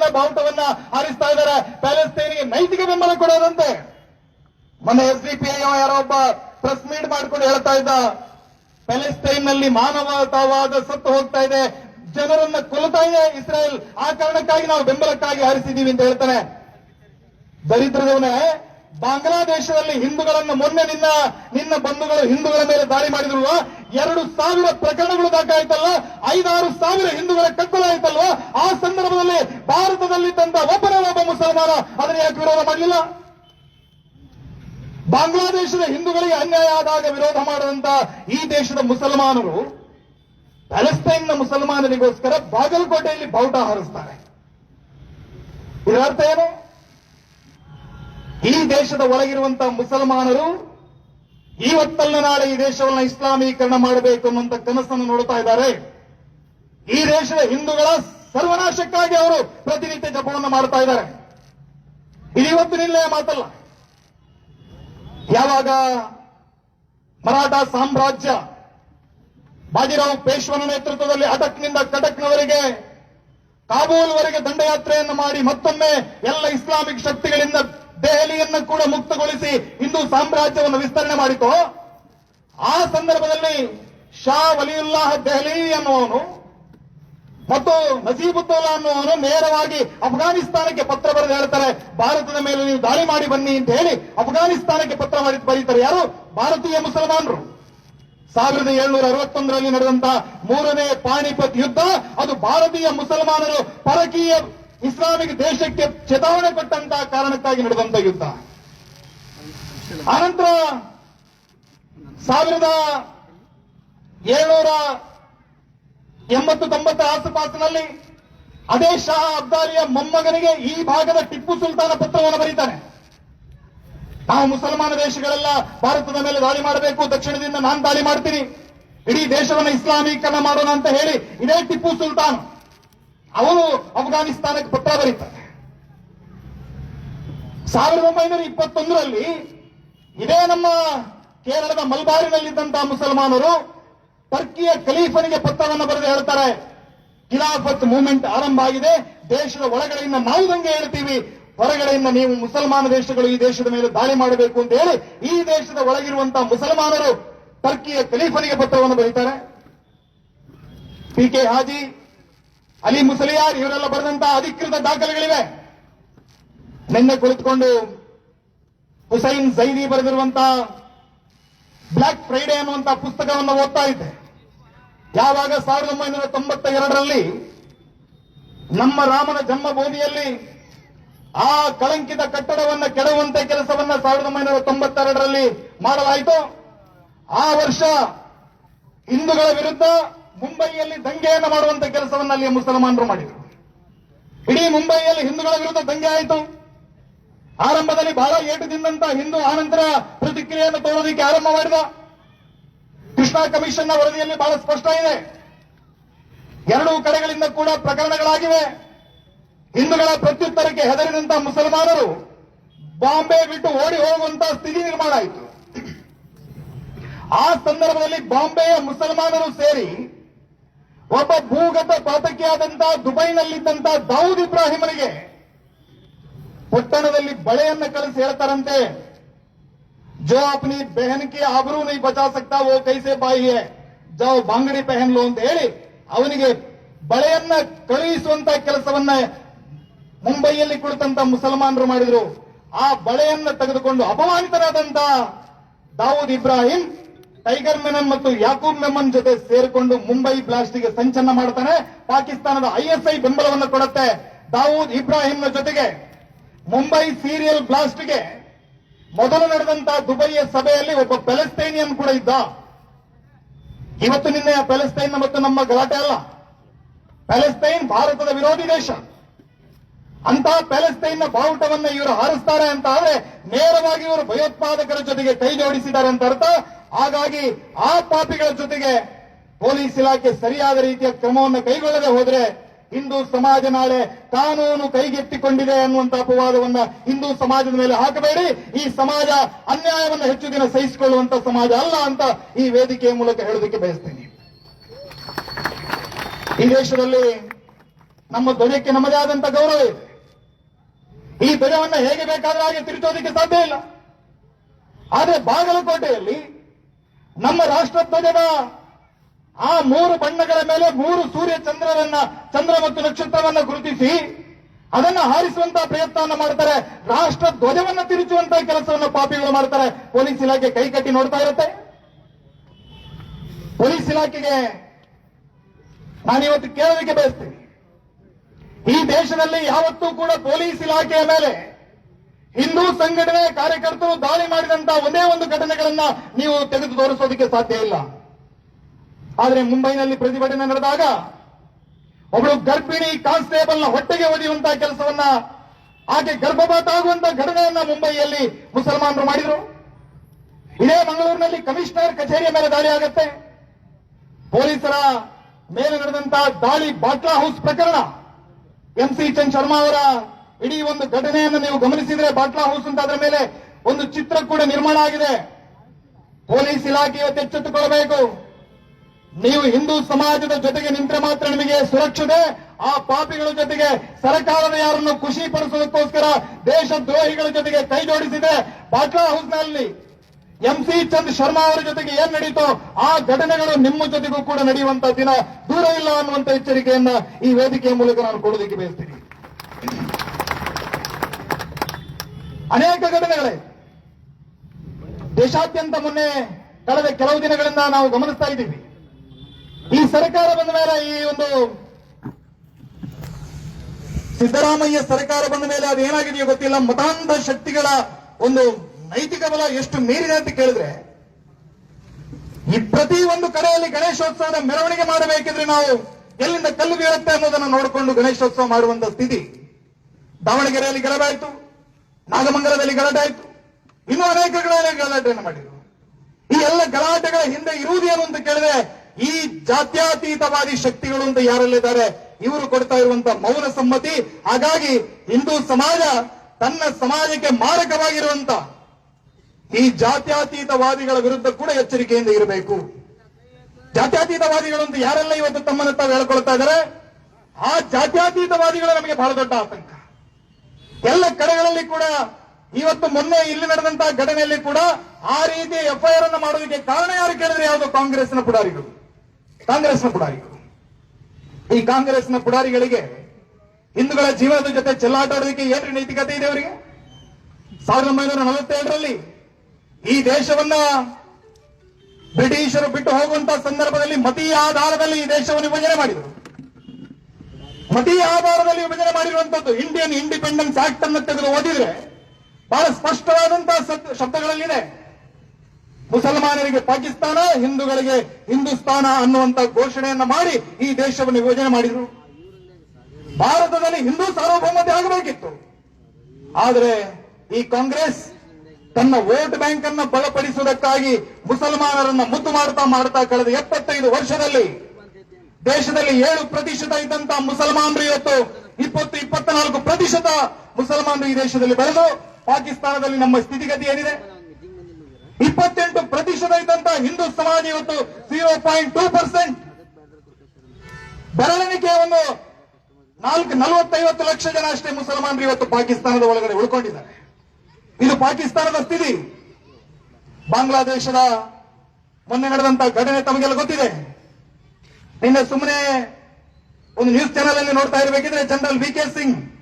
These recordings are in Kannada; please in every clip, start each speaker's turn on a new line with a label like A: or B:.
A: ಪ್ಯಾಲೆಸ್ತೈನ್ನ ಬಾವುಟವನ್ನ ಹಾರಿಸ್ತಾ ಇದ್ದಾರೆ. ಪ್ಯಾಲೆಸ್ತೈನಿಗೆ ನೈತಿಕ ಬೆಂಬಲ ಕೊಡೋದಂತೆ. ಮೊನ್ನೆ ಎಸ್ ಡಿ ಪಿ ಐ ಯಾರೋ ಒಬ್ಬ ಪ್ರೆಸ್ ಮೀಟ್ ಮಾಡ್ಕೊಂಡು ಹೇಳ್ತಾ ಇದ್ದ ಪ್ಯಾಲೆಸ್ತೈನ್ನಲ್ಲಿ ಮಾನವತಾವಾದ ಸತ್ತು ಹೋಗ್ತಾ ಇದೆ. ಜನರನ್ನ ಕೊಲ್ತಾ ಇದೆ ಇಸ್ರೇಲ್ ಆ ಕಾರಣಕ್ಕಾಗಿ ನಾವು ಬೆಂಬಲಕ್ಕಾಗಿ ಹಾರಿಸಿದೀವಿ ಅಂತ ಹೇಳ್ತಾನೆ. ದರಿದ್ರದವನೇ, ಬಾಂಗ್ಲಾದೇಶದಲ್ಲಿ ಹಿಂದೂಗಳನ್ನು ಮೊನ್ನೆ ನಿನ್ನ ನಿನ್ನ ಬಂಧುಗಳು ಹಿಂದೂಗಳ ಮೇಲೆ ದಾಳಿ ಮಾಡಿದ್ರು ಎರಡು ಸಾವಿರ ಪ್ರಕರಣಗಳು ದಾಖಲಾಯಿತಲ್ಲ, ಐದಾರು ಸಾವಿರ ಹಿಂದೂಗಳ ಕತ್ತಲಾಯ್ತಲ್ವ ಆ ಸಂದರ್ಭದಲ್ಲಿ ಭಾರತದಲ್ಲಿದ್ದಂತ ಒಬ್ಬನೇ ಒಬ್ಬ ಮುಸಲ್ಮಾನ, ಅದನ್ನ ಯಾಕೆ ವಿರೋಧ ಮಾಡಲಿಲ್ಲ? ಬಾಂಗ್ಲಾದೇಶದ ಹಿಂದೂಗಳಿಗೆ ಅನ್ಯಾಯ ಆದಾಗ ವಿರೋಧ ಮಾಡದಂತ ಈ ದೇಶದ ಮುಸಲ್ಮಾನರು ಪ್ಯಾಲೆಸ್ತೈನ್ನ ಮುಸಲ್ಮಾನರಿಗೋಸ್ಕರ ಬಾಗಲಕೋಟೆಯಲ್ಲಿ ಬಾವುಟ ಹಾರಿಸ್ತಾರೆ. ಇದರ ಅರ್ಥ ಏನು? ಈ ದೇಶದ ಒಳಗಿರುವಂತಹ ಮುಸಲ್ಮಾನರು ಇವತ್ತಲ್ಲ ನಾಳೆ ಈ ದೇಶವನ್ನ ಇಸ್ಲಾಮೀಕರಣ ಮಾಡಬೇಕು ಅನ್ನುವಂತ ಕನಸನ್ನು ನೋಡ್ತಾ ಇದ್ದಾರೆ. ಈ ದೇಶದ ಹಿಂದೂಗಳ ಸರ್ವನಾಶಕ್ಕಾಗಿ ಅವರು ಪ್ರತಿನಿತ್ಯ ಜಪವನ್ನು ಮಾಡ್ತಾ ಇದ್ದಾರೆ. ಇದು ಇವತ್ತು ನಿಲ್ಲೆಯ ಮಾತಲ್ಲ. ಯಾವಾಗ ಮರಾಠ ಸಾಮ್ರಾಜ್ಯ ಬಾಜಿರಾವ್ ಪೇಶ್ವನ ನೇತೃತ್ವದಲ್ಲಿ ಅಟಕ್ನಿಂದ ಕಟಕ್ನವರೆಗೆ ಕಾಬೂಲ್ವರೆಗೆ ದಂಡಯಾತ್ರೆಯನ್ನು ಮಾಡಿ ಮತ್ತೊಮ್ಮೆ ಎಲ್ಲ ಇಸ್ಲಾಮಿಕ್ ಶಕ್ತಿಗಳಿಂದ ದೆಹಲಿಯನ್ನು ಕೂಡ ಮುಕ್ತಗೊಳಿಸಿ ಹಿಂದೂ ಸಾಮ್ರಾಜ್ಯವನ್ನು ವಿಸ್ತರಣೆ ಮಾಡಿತು. ಆ ಸಂದರ್ಭದಲ್ಲಿ ಶಾ ವಲಿಯುಲ್ಲಾಹ್ ದೆಹಲಿ ಅನ್ನುವನು ಮತ್ತು ನಸೀಬುತ್ತೋಲಾ ಅನ್ನುವನು ನೇರವಾಗಿ ಅಫ್ಘಾನಿಸ್ತಾನಕ್ಕೆ ಪತ್ರ ಬರೆದು ಹೇಳ್ತಾರೆ, ಭಾರತದ ಮೇಲೆ ನೀವು ದಾಳಿ ಮಾಡಿ ಬನ್ನಿ ಅಂತ ಹೇಳಿ ಅಫ್ಘಾನಿಸ್ತಾನಕ್ಕೆ ಪತ್ರ ಮಾಡಿ ಬರೀತಾರೆ ಯಾರು? ಭಾರತೀಯ ಮುಸಲ್ಮಾನರು. ಸಾವಿರದ ಏಳ್ನೂರ ಅರವತ್ತೊಂದರಲ್ಲಿ ನಡೆದಂತ ಮೂರನೇ ಪಾಣಿಪತ್ ಯುದ್ಧ, ಅದು ಭಾರತೀಯ ಮುಸಲ್ಮಾನರು ಪರಕೀಯ ಇಸ್ಲಾಮಿಕ್ ದೇಶಕ್ಕೆ ಚೇತಾವಣೆ ಕೊಟ್ಟಂತ ಕಾರಣಕ್ಕಾಗಿ ನಡೆದಂತ ಯುದ್ಧ. ಆನಂತರ ಸಾವಿರದ ಏಳ್ನೂರ ಎಂಬತ್ತು ತೊಂಬತ್ತರ ಆಸುಪಾಸಿನಲ್ಲಿ ಅದೇ ಶಾ ಅಬ್ದಾಲಿಯ ಮೊಮ್ಮಗನಿಗೆ ಈ ಭಾಗದ ಟಿಪ್ಪು ಸುಲ್ತಾನ ಪತ್ರವನ್ನು ಬರೀತಾನೆ. ನಾವು ಮುಸಲ್ಮಾನ ದೇಶಗಳೆಲ್ಲ ಭಾರತದ ಮೇಲೆ ದಾಳಿ ಮಾಡಬೇಕು, ದಕ್ಷಿಣದಿಂದ ನಾನು ದಾಳಿ ಮಾಡ್ತೀನಿ. ಇಡೀ ದೇಶವನ್ನು ಇಸ್ಲಾಮೀಕರಣ ಮಾಡೋಣ ಅಂತ ಹೇಳಿ ಇದೇ ಟಿಪ್ಪು ಸುಲ್ತಾನ್ ಅವನು ಅಫ್ಘಾನಿಸ್ತಾನಕ್ಕೆ ಪತ್ರ ಬರೀತಾನೆ. ಸಾವಿರದ ಒಂಬೈನೂರ ಇಪ್ಪತ್ತೊಂದರಲ್ಲಿ ಇದೇ ನಮ್ಮ ಕೇರಳದ ಮಲ್ಬಾರಿನಲ್ಲಿದ್ದಂತಹ ಮುಸಲ್ಮಾನರು ಟರ್ಕಿಯ ಖಲೀಫನಿಗೆ ಪತ್ರವನ್ನು ಬರೆದು ಹೇಳ್ತಾರೆ, ಖಿಲಾಫತ್ ಮೂವ್ಮೆಂಟ್ ಆರಂಭ ಆಗಿದೆ, ದೇಶದ ಒಳಗಡೆಯಿಂದ ನಾವು ದಂಗೆ ಹೇಳ್ತೀವಿ, ಹೊರಗಡೆಯಿಂದ ನೀವು ಮುಸಲ್ಮಾನ ದೇಶಗಳು ಈ ದೇಶದ ಮೇಲೆ ದಾಳಿ ಮಾಡಬೇಕು ಅಂತ ಹೇಳಿ ಈ ದೇಶದ ಒಳಗಿರುವಂತಹ ಮುಸಲ್ಮಾನರು ಟರ್ಕಿಯ ಖಲೀಫನಿಗೆ ಪತ್ರವನ್ನು ಬರೀತಾರೆ. ಪಿ ಕೆ ಹಾಜಿ ಅಲಿ ಮುಸಲಿಯಾರ್, ಇವರೆಲ್ಲ ಬರೆದಂತಹ ಅಧಿಕೃತ ದಾಖಲೆಗಳಿವೆ. ನಿನ್ನೆ ಕುಳಿತುಕೊಂಡು ಹುಸೈನ್ ಜೈದಿ ಬರೆದಿರುವಂತಹ ಬ್ಲಾಕ್ ಫ್ರೈಡೆ ಅನ್ನುವಂತಹ ಪುಸ್ತಕವನ್ನು ಓದ್ತಾ ಇದ್ದೆ. ಯಾವಾಗ ಸಾವಿರದ ಒಂಬೈನೂರ ತೊಂಬತ್ತ ಎರಡರಲ್ಲಿ ನಮ್ಮ ರಾಮನ ಜನ್ಮಭೂಮಿಯಲ್ಲಿ ಆ ಕಳಂಕಿತ ಕಟ್ಟಡವನ್ನು ಕೆಡವಂತೆ ಕೆಲಸವನ್ನ ಸಾವಿರದ ಒಂಬೈನೂರ ತೊಂಬತ್ತೆರಡರಲ್ಲಿ ಮಾಡಲಾಯಿತು. ಆ ವರ್ಷ ಹಿಂದೂಗಳ ವಿರುದ್ಧ ಮುಂಬೈಯಲ್ಲಿ ದಂಗೆಯನ್ನು ಮಾಡುವಂತ ಕೆಲಸವನ್ನ ಅಲ್ಲಿ ಮುಸಲ್ಮಾನರು ಮಾಡಿದರು. ಇಡೀ ಮುಂಬೈಯಲ್ಲಿ ಹಿಂದೂಗಳ ವಿರುದ್ಧ ದಂಗೆ ಆಯಿತು. ಆರಂಭದಲ್ಲಿ ಬಹಳ ಏಟು ತಿಂದಂತ ಹಿಂದೂ ಆನಂತರ ಪ್ರತಿಕ್ರಿಯೆಯನ್ನು ತೋರೋದಕ್ಕೆ ಆರಂಭ ಮಾಡಿದ. ಕೃಷ್ಣ ಕಮಿಷನ್ನ ವರದಿಯಲ್ಲಿ ಬಹಳ ಸ್ಪಷ್ಟ ಇದೆ. ಎರಡೂ ಕಡೆಗಳಿಂದ ಕೂಡ ಪ್ರಕರಣಗಳಾಗಿವೆ. ಹಿಂದೂಗಳ ಪ್ರತ್ಯುತ್ತರಕ್ಕೆ ಹೆದರಿದಂತ ಮುಸಲ್ಮಾನರು ಬಾಂಬೆ ಬಿಟ್ಟು ಓಡಿ ಹೋಗುವಂತ ಸ್ಥಿತಿ ನಿರ್ಮಾಣ ಆಯಿತು. ಆ ಸಂದರ್ಭದಲ್ಲಿ ಬಾಂಬೆಯ ಮುಸಲ್ಮಾನರು ಸೇರಿ ಒಬ್ಬ ಭೂಗತ ಪಾತಕಿಯಾದಂತ ದುಬೈನಲ್ಲಿದ್ದಂತಹ ದಾವೂದ್ ಇಬ್ರಾಹಿಮನಿಗೆ ಪೊಟ್ಟಣದಲ್ಲಿ ಬಳೆಯನ್ನು ಕಳಿಸಿ ಹೇಳ್ತಾರಂತೆ, ಜೋ ಅಪ್ನಿ ಬೆಹನ್ಕಿ ಆಬರೂ ನೀ ಬಚಾ ಸಕ್ತಾ, ಓ ಕೈಸೆ ಬಾಯಿಯೇ ಜೋ ಬಾಂಗಡಿ ಪೆಹನ್ಲು ಅಂತ ಹೇಳಿ ಅವನಿಗೆ ಬಳೆಯನ್ನ ಕಳುಹಿಸುವಂತ ಕೆಲಸವನ್ನ ಮುಂಬೈಯಲ್ಲಿ ಕುಳಿತಂತ ಮುಸಲ್ಮಾನರು ಮಾಡಿದ್ರು. ಆ ಬಳೆಯನ್ನ ತೆಗೆದುಕೊಂಡು ಅಪಮಾನಿತರಾದಂತ ದಾವೂದ್ ಇಬ್ರಾಹಿಂ ಟೈಗರ್ ಮೆನನ್ ಮತ್ತು ಯಾಕೂಬ್ ಮೆಮನ್ ಜೊತೆ ಸೇರಿಕೊಂಡು ಮುಂಬೈ ಬ್ಲಾಸ್ಟ್ಗೆ ಸಂಚನ್ನ ಮಾಡ್ತಾನೆ ಪಾಕಿಸ್ತಾನದ ಐಎಸ್ಐ ಬೆಂಬಲವನ್ನು ಕೊಡುತ್ತೆ. ದಾವೂದ್ ಇಬ್ರಾಹಿಂನ ಜೊತೆಗೆ ಮುಂಬೈ ಸೀರಿಯಲ್ ಬ್ಲಾಸ್ಟ್ಗೆ ಮೊದಲು ನಡೆದಂತಹ ದುಬೈಯ ಸಭೆಯಲ್ಲಿ ಒಬ್ಬ ಪ್ಯಾಲೆಸ್ತೈನಿಯನ್ ಕೂಡ ಇದ್ದ. ಇವತ್ತು ನಿನ್ನೆ ಪ್ಯಾಲೆಸ್ತೈನ್ ಮತ್ತು ನಮ್ಮ ಗಲಾಟೆ ಅಲ್ಲ. ಪ್ಯಾಲೆಸ್ತೈನ್ ಭಾರತದ ವಿರೋಧಿ ದೇಶ. ಅಂತ ಪ್ಯಾಲೆಸ್ತೈನ್ನ ಬಾವುಟವನ್ನ ಇವರು ಹಾರಿಸ್ತಾರೆ ಅಂತ ಆದ್ರೆ ನೇರವಾಗಿ ಇವರು ಭಯೋತ್ಪಾದಕರ ಜೊತೆಗೆ ಕೈ ಜೋಡಿಸಿದ್ದಾರೆ ಅಂತ ಅರ್ಥ. ಹಾಗಾಗಿ ಆ ಪಾಪಿಗಳ ಜೊತೆಗೆ ಪೊಲೀಸ್ ಇಲಾಖೆ ಸರಿಯಾದ ರೀತಿಯ ಕ್ರಮವನ್ನು ಕೈಗೊಳ್ಳದೆ ಹೋದ್ರೆ ಹಿಂದೂ ಸಮಾಜ ನಾಳೆ ಕಾನೂನು ಕೈಗೆತ್ತಿಕೊಂಡಿದೆ ಅನ್ನುವಂತ ಅಪವಾದವನ್ನ ಹಿಂದೂ ಸಮಾಜದ ಮೇಲೆ ಹಾಕಬೇಡಿ. ಈ ಸಮಾಜ ಅನ್ಯಾಯವನ್ನು ಹೆಚ್ಚು ದಿನ ಸಹಿಸಿಕೊಳ್ಳುವಂತ ಸಮಾಜ ಅಲ್ಲ ಅಂತ ಈ ವೇದಿಕೆಯ ಮೂಲಕ ಹೇಳೋದಕ್ಕೆ ಬಯಸ್ತೀನಿ. ಈ ದೇಶದಲ್ಲಿ ನಮ್ಮ ಧ್ವಜಕ್ಕೆ ನಮ್ಮದೇ ಆದಂತ ಗೌರವ ಇದೆ. ಈ ಧ್ವಜವನ್ನು ಹೇಗೆ ಬೇಕಾದ್ರೆ ಹಾಗೆ ತಿರುಚೋದಕ್ಕೆ ಸಾಧ್ಯ ಇಲ್ಲ. ಆದರೆ ಬಾಗಲಕೋಟೆಯಲ್ಲಿ ನಮ್ಮ ರಾಷ್ಟ್ರ ಧ್ವಜದ ಆ ಮೂರು ಬಣ್ಣಗಳ ಮೇಲೆ ಮೂರು ಸೂರ್ಯ ಚಂದ್ರರನ್ನ, ಚಂದ್ರ ಮತ್ತು ನಕ್ಷತ್ರವನ್ನ ಗುರುತಿಸಿ, ಅದನ್ನ ಹಾರಿಸುವಂತ ಪ್ರಯತ್ನವನ್ನು ಮಾಡ್ತಾರೆ. ರಾಷ್ಟ್ರ ಧ್ವಜವನ್ನ ತಿರುಚುವಂತ ಕೆಲಸವನ್ನ ಪಾಪಿಗಳು ಮಾಡ್ತಾರೆ. ಪೊಲೀಸ್ ಇಲಾಖೆ ಕೈ ಕಟ್ಟಿ ನೋಡ್ತಾ ಇರುತ್ತೆ. ಪೊಲೀಸ್ ಇಲಾಖೆಗೆ ನಾನಿವತ್ತು ಕೇಳೋದಕ್ಕೆ ಬಯಸ್ತೀನಿ. ಈ ದೇಶದಲ್ಲಿ ಯಾವತ್ತೂ ಕೂಡ ಪೊಲೀಸ್ ಇಲಾಖೆಯ ಮೇಲೆ ಹಿಂದೂ ಸಂಘಟನೆ ಕಾರ್ಯಕರ್ತರು ದಾಳಿ ಮಾಡಿದಂತ ಒಂದೇ ಒಂದು ಘಟನೆಗಳನ್ನ ನೀವು ತೆಗೆದು ತೋರಿಸೋದಕ್ಕೆ ಸಾಧ್ಯ ಇಲ್ಲ. ಆದರೆ ಮುಂಬೈನಲ್ಲಿ ಪ್ರತಿಭಟನೆ ನಡೆದಾಗ ಒಬ್ಬಳು ಗರ್ಭಿಣಿ ಕಾನ್ಸ್ಟೇಬಲ್ನ ಹೊಟ್ಟೆಗೆ ಒಡೆಯುವಂತಹ ಕೆಲಸವನ್ನ ಆಕೆ ಗರ್ಭಪಾತ ಆಗುವಂತಹ ಘಟನೆಯನ್ನ ಮುಂಬೈಯಲ್ಲಿ ಮುಸಲ್ಮಾನರು ಮಾಡಿದರು. ಇದೇ ಮಂಗಳೂರಿನಲ್ಲಿ ಕಮಿಷನರ್ ಕಚೇರಿಯ ಮೇಲೆ ದಾಳಿ ಆಗತ್ತೆ. ಪೊಲೀಸರ ಮೇಲೆ ನಡೆದಂತಹ ದಾಳಿ ಬಾಟ್ಲಾ ಹೌಸ್ ಪ್ರಕರಣ. ಎಂ ಸಿ ಚಂದ್ ಶರ್ಮಾ ಅವರ ಇಡೀ ಒಂದು ಘಟನೆಯನ್ನು ನೀವು ಗಮನಿಸಿದ್ರೆ ಬಾಟ್ಲಾ ಹೌಸ್ ಅಂತ ಅದರ ಮೇಲೆ ಒಂದು ಚಿತ್ರ ಕೂಡ ನಿರ್ಮಾಣ ಆಗಿದೆ. ಪೊಲೀಸ್ ಇಲಾಖೆ ಇವತ್ತು ಎಚ್ಚೆತ್ತುಕೊಳ್ಳಬೇಕು. ನೀವು ಹಿಂದೂ ಸಮಾಜದ ಜೊತೆಗೆ ನಿಂತರೆ ಮಾತ್ರ ನಿಮಗೆ ಸುರಕ್ಷತೆ, ಆ ಪಾಪಿಗಳ ಜೊತೆಗೆ ಸರ್ಕಾರದ ಯಾರನ್ನು ಖುಷಿ ಪಡಿಸೋದಕ್ಕೋಸ್ಕರ ದೇಶದ್ರೋಹಿಗಳ ಜೊತೆಗೆ ಕೈ ಜೋಡಿಸಿದೆ ಬಾಟ್ಲಾ ಹೌಸ್ನಲ್ಲಿ. ಎಂ ಸಿ ಚಂದ್ ಶರ್ಮಾ ಅವರ ಜೊತೆಗೆ ಏನ್ ನಡೀತೋ ಆ ಘಟನೆಗಳು ನಿಮ್ಮ ಜೊತೆಗೂ ಕೂಡ ನಡೆಯುವಂತ ದಿನ. ದೂರ ಇಲ್ಲ ಅನ್ನುವಂತ ಎಚ್ಚರಿಕೆಯನ್ನ ಈ ವೇದಿಕೆಯ ಮೂಲಕ ನಾನು ಕೊಡೋದಕ್ಕೆ ಬಯಸ್ತೀನಿ. ಅನೇಕ ಘಟನೆಗಳೇ. ದೇಶಾದ್ಯಂತ ಮೊನ್ನೆ ಕಳೆದ ಕೆಲವು ದಿನಗಳಿಂದ ನಾವು ಗಮನಿಸ್ತಾ ಇದ್ದೀವಿ. ಈ ಸರ್ಕಾರ ಬಂದ ಮೇಲೆ ಈ ಒಂದು ಸಿದ್ದರಾಮಯ್ಯ ಸರ್ಕಾರ ಬಂದ ಮೇಲೆ ಅದೇನಾಗಿದೆಯೋ ಗೊತ್ತಿಲ್ಲ. ಮತಾಂಧ ಶಕ್ತಿಗಳ ಒಂದು ನೈತಿಕ ಬಲ ಎಷ್ಟು ಮೀರಿದೆ ಅಂತ ಕೇಳಿದ್ರೆ, ಈ ಪ್ರತಿ ಒಂದು ಕಡೆಯಲ್ಲಿ ಗಣೇಶೋತ್ಸವದ ಮೆರವಣಿಗೆ ಮಾಡಬೇಕಿದ್ರೆ ನಾವು ಎಲ್ಲಿಂದ ಕಲ್ಲು ಬೀಳುತ್ತೆ ಅನ್ನೋದನ್ನ ನೋಡಿಕೊಂಡು ಗಣೇಶೋತ್ಸವ ಮಾಡುವಂತ ಸ್ಥಿತಿ ದಾವಣಗೆರೆಯಲ್ಲಿ ಆಯ್ತು ನಾಗಮಂಗಲದಲ್ಲಿ ಗಲಾಟೆ ಆಯ್ತು. ಇನ್ನೂ ಅನೇಕ ಕಡೆ ಗಲಾಟೆಯನ್ನು ಮಾಡಿದ್ರು. ಈ ಎಲ್ಲ ಗಲಾಟೆಗಳ ಹಿಂದೆ ಇರುವುದೇನು ಅಂತ ಕೇಳಿದ್ರೆ, ಈ ಜಾತ್ಯತೀತವಾದಿ ಶಕ್ತಿಗಳು ಅಂತ ಯಾರಲ್ಲಿದ್ದಾರೆ? ಇವರು ಕೊಡ್ತಾ ಇರುವಂತ ಮೌನ ಸಮ್ಮತಿ. ಹಾಗಾಗಿ ಹಿಂದೂ ಸಮಾಜ ತನ್ನ ಸಮಾಜಕ್ಕೆ ಮಾರಕವಾಗಿರುವಂತ ಈ ಜಾತ್ಯಾತೀತವಾದಿಗಳ ವಿರುದ್ಧ ಕೂಡ ಎಚ್ಚರಿಕೆಯಿಂದ ಇರಬೇಕು. ಜಾತ್ಯತೀತವಾದಿಗಳು ಅಂತ ಯಾರೆಲ್ಲ ಇವತ್ತು ತಮ್ಮನ್ನು ತಾವು ಹೇಳ್ಕೊಳ್ತಾ ಇದ್ದಾರೆ? ಆ ಜಾತ್ಯತೀತವಾದಿಗಳು ನಮಗೆ ಬಹಳ ದೊಡ್ಡ ಆತಂಕ. ಎಲ್ಲ ಕಡೆಗಳಲ್ಲಿ ಕೂಡ ಇವತ್ತು ಮೊನ್ನೆ ಇಲ್ಲಿ ನಡೆದಂತಹ ಘಟನೆಯಲ್ಲಿ ಕೂಡ ಆ ರೀತಿ ಎಫ್ಐಆರ್ ಅನ್ನು ಮಾಡೋದಕ್ಕೆ ಕಾರಣ ಯಾರು ಕೇಳಿದ್ರೆ ಯಾವುದು? ಕಾಂಗ್ರೆಸ್ನ ಪುಡಾರಿಗಳು. ಕಾಂಗ್ರೆಸ್ನ ಪುಡಾರಿಗಳು. ಈ ಕಾಂಗ್ರೆಸ್ನ ಪುಡಾರಿಗಳಿಗೆ ಹಿಂದೂಗಳ ಜೀವನದ ಜೊತೆ ಚೆಲ್ಲಾಟ ಆಡೋದಕ್ಕೆ ಏನ್ರಿ ನೈತಿಕತೆ ಇದೆ ಅವರಿಗೆ? ಸಾವಿರದ ಒಂಬೈನೂರ ನಲವತ್ತೇಳರಲ್ಲಿ ಈ ದೇಶವನ್ನ ಬ್ರಿಟಿಷರು ಬಿಟ್ಟು ಹೋಗುವಂತಹ ಸಂದರ್ಭದಲ್ಲಿ ಮತೀಯ ಆಧಾರದಲ್ಲಿ ಈ ದೇಶವನ್ನು ವಿಭಜನೆ ಮಾಡಿದರು. ಮತೀಯ ಆಧಾರದಲ್ಲಿ ವಿಭಜನೆ ಮಾಡಿರುವಂತದ್ದು. ಇಂಡಿಯನ್ ಇಂಡಿಪೆಂಡೆನ್ಸ್ ಆಕ್ಟ್ ಅನ್ನು ತೆಗೆದು ಓದಿದ್ರೆ ಬಹಳ ಸ್ಪಷ್ಟವಾದಂತಹ ಶಬ್ದಗಳಲ್ಲಿದೆ. ಮುಸಲ್ಮಾನರಿಗೆ ಪಾಕಿಸ್ತಾನ, ಹಿಂದೂಗಳಿಗೆ ಹಿಂದೂಸ್ತಾನ ಅನ್ನುವಂತ ಘೋಷಣೆಯನ್ನ ಮಾಡಿ ಈ ದೇಶವನ್ನು ವಿಭಜನೆ ಮಾಡಿದ್ರು. ಭಾರತದಲ್ಲಿ ಹಿಂದೂ ಸಾರ್ವಭೌಮತೆ ಆಗಬೇಕಿತ್ತು. ಆದರೆ ಈ ಕಾಂಗ್ರೆಸ್ ತನ್ನ ವೋಟ್ ಬ್ಯಾಂಕ್ ಅನ್ನು ಬಲಪಡಿಸುವುದಕ್ಕಾಗಿ ಮುಸಲ್ಮಾನರನ್ನ ಮುದ್ದು ಮಾಡ್ತಾ ಮಾಡ್ತಾ ಕಳೆದ ಎಪ್ಪತ್ತೈದು ವರ್ಷದಲ್ಲಿ ದೇಶದಲ್ಲಿ ಏಳು ಪ್ರತಿಶತ ಇದ್ದಂತಹ ಮುಸಲ್ಮಾನರು ಇವತ್ತು ಇಪ್ಪತ್ತು, ಇಪ್ಪತ್ನಾಲ್ಕು ಪ್ರತಿಶತ ಮುಸಲ್ಮಾನರು ಈ ದೇಶದಲ್ಲಿ ಬೆಳೆದು ಪಾಕಿಸ್ತಾನದಲ್ಲಿ ನಮ್ಮ ಸ್ಥಿತಿಗತಿ ಏನಿದೆ? ಇಪ್ಪತ್ತೆಂಟು ಪ್ರತಿಶತ ಇದ್ದಂತಹ ಹಿಂದೂ ಸಮಾಜ ಇವತ್ತು ಜೀರೋ ಪಾಯಿಂಟ್ ಟೂ ಪರ್ಸೆಂಟ್ ಬೆರಳೆಣಿಕೆ ಒಂದು ನಾಲ್ಕು, ನಲವತ್ತೈವತ್ತು ಲಕ್ಷ ಜನ ಅಷ್ಟೇ ಮುಸಲ್ಮಾನರು ಇವತ್ತು ಪಾಕಿಸ್ತಾನದ ಒಳಗಡೆ ಉಳ್ಕೊಂಡಿದ್ದಾರೆ. ಇದು ಪಾಕಿಸ್ತಾನದ ಸ್ಥಿತಿ. ಬಾಂಗ್ಲಾದೇಶದ ಮೊನ್ನೆ ನಡೆದಂತ ಘಟನೆ ತಮಗೆಲ್ಲ ಗೊತ್ತಿದೆ. ನಿನ್ನೆ ಸುಮ್ಮನೆ ಒಂದು ನ್ಯೂಸ್ ಚಾನೆಲ್ ಅಲ್ಲಿ ನೋಡ್ತಾ ಇರಬೇಕಿದ್ರೆ ಜನರಲ್ ವಿ ಕೆ ಸಿಂಗ್